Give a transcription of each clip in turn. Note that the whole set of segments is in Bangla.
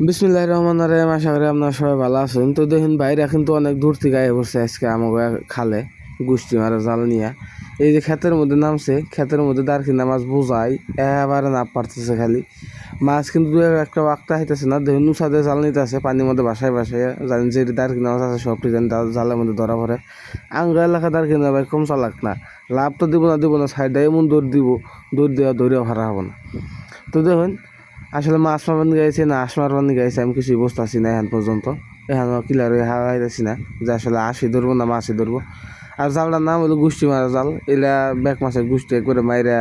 বিসমুল্লাহ রহমান রাহিম, আশা করি আপনারা সবাই ভালো আছেন। তো দেখুন, বাইরে কিন্তু অনেক দূর থেকে আয় পড়ছে আজকে আমাকে খালে গুষ্টি মারা জাল নিয়ে। এই যে ক্ষেতের মধ্যে নামছে, ক্ষেতের মধ্যে দাঁড়কিনা মাছ বোঝাই এবারে না পারতেছে খালি। মাছ কিন্তু দু একটা বাক্তা হইতেছে না, দেখুন উষাদে জাল নিতে আছে পানির মধ্যে বাসায় বাসায়, জানেন যে দাঁড়কিনা মাছ আছে, সবটি জানি জাল- জালের মধ্যে ধরা পড়ে। আঙ্গ এলাকা দাঁড়কিনা ভাই, কম চালাক না। লাভ তো দিব না দিব না সাইডে এমন দৌড় দিব, দৌড় দেওয়া দৌড়েও হারা হব না। তো দেখুন আসলে মাছ মারবানি গাইছে, না আশ মারবানি গাইছে, আমি কিছুই বুঝতেছি না এখন পর্যন্ত। এখন ক্লিয়ার হয়ে হারাইতেছি না যে আসলে আশি ধরবো না মাছই ধরবো। আর জালটার নাম হলো গুষ্টি মারা জাল এলা ব্যাক মাছের গুষ্টি একবারে মাইরা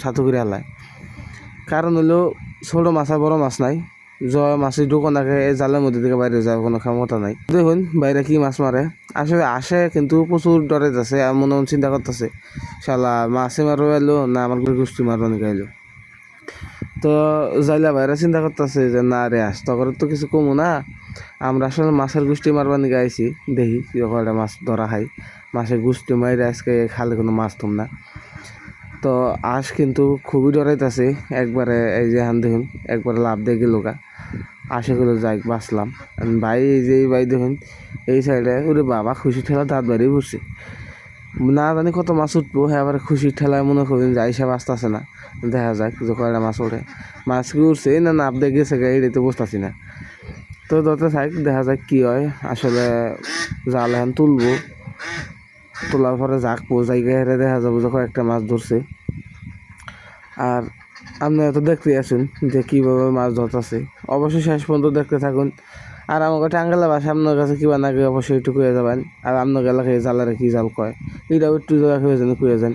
সাথু করে হালায়। কারণ হলো ছোটো মাছ আর বড় মাছ নাই, জয় মাছের ঢুকো নাকে এই জালের মধ্যে থেকে বাইরে যাওয়ার কোনো ক্ষমতা নাই। দেখুন বাইরে কি মাছ মারে। আসলে আসে কিন্তু প্রচুর ডরে যাচ্ছে আর মনে মনে চিন্তা করতেছে, শালা মাছে মারো এলো, না আমার গুষ্টি মারবানি গাইলো। তো যাইলা ভাইরা চিন্তা করতেছে যে, না রে আস তখন তো কিছু কমু না। আমরা আসলে মাছের গুষ্টি মারবার নিয়ে আইছি, দেখি কি কয়টা মাছ ধরা খাই মাছের গুষ্টি মাইরে আজকে খালে কোনো মাছ তুম না। তো আজ কিন্তু খুবই ডরাইতেছে একবারে এই যে হান দেখুন, একবারে লাভ গেল গা। আশা করে যাই বাঁচলাম। ভাই, এই যে ভাই দেখুন, এই সাইডে ওরে বাবা, খুশি ঠেলা দাঁত বাড়িয়ে বসছে না জানি কত মাছ উঠবো হ্যাঁ আবার খুশির ঠেলায় মনে করেন যাই সে আসতেছে না। দেখা যাক যে কয়টা মাছ ওঠে মাছ কি উঠছে? না না আপডে গেছে গা, এটাই তো বুঝতেছি না। তো যত থাক, দেখা যাক কী হয়। আসলে জাল এখন তুলবো। তোলার পরে যাকবো জায়গায় হেরে দেখা যাব যে কয়েকটা মাছ ধরছে। আর আপনারা তো দেখতে আসুন যে কীভাবে মাছ ধরতেছে। অবশ্যই শেষ পর্যন্ত দেখতে থাকুন। আর আমাকে টাঙ্গালা ভাষা আপনার কাছে কিবা না অবশ্যই একটু কুয়ে যাবেন। আর আপনার এলাকায় জালারে কি জাল কয়? এটাও একটু জায়গা কুয়ে যান কুয়ে যান।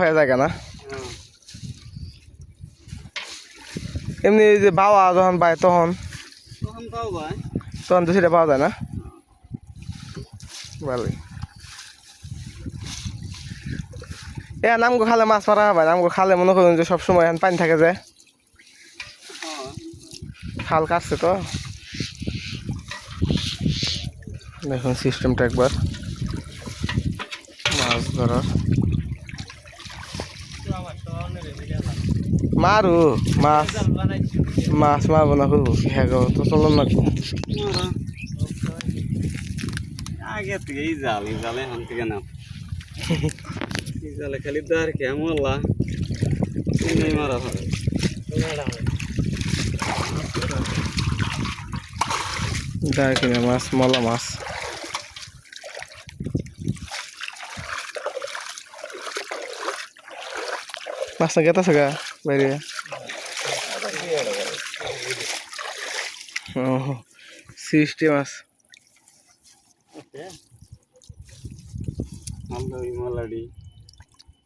হয়ে যায় না এমনি এই যে বাবা যখন পায় তখন? তখন তো সেটা পাওয়া যায় না? ভালোই। এ নামগো খালে মাছ মারা হবে নামগো খালে মনে করুন যে সবসময় এখন পানি থাকে যে। খাল কাটছে তো। দেখুন সিস্টেমটা একবার। মাছ ধরার। মারু মাছ মাছ মারবো না কি হ্যাঁ তো চলো না। আগে থেকে এই জাল জালে হান থেকে না জালে খালি দার কে মোল্লা নেই মারা হবে। দেখ কিনা মাছ মলা মাছ। মাছটা গেতাছে গা বাইরে। ও সৃষ্টি মাছ। আমরা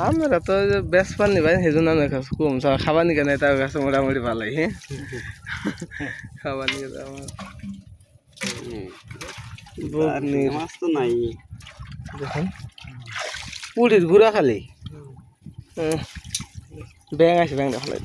আমরা তো বেশ পানি ভাই সেই জন্য অনেক কম চা খাবার নিকে নাই তার কাছে মোটামুটি ভালোই হ্যাঁ খাবার নিকে আমার মাছ তো নাই। দেখুন। পুরীর ঘুরা খালি? হুম ব্যাং আছে ব্যাংটা ভালো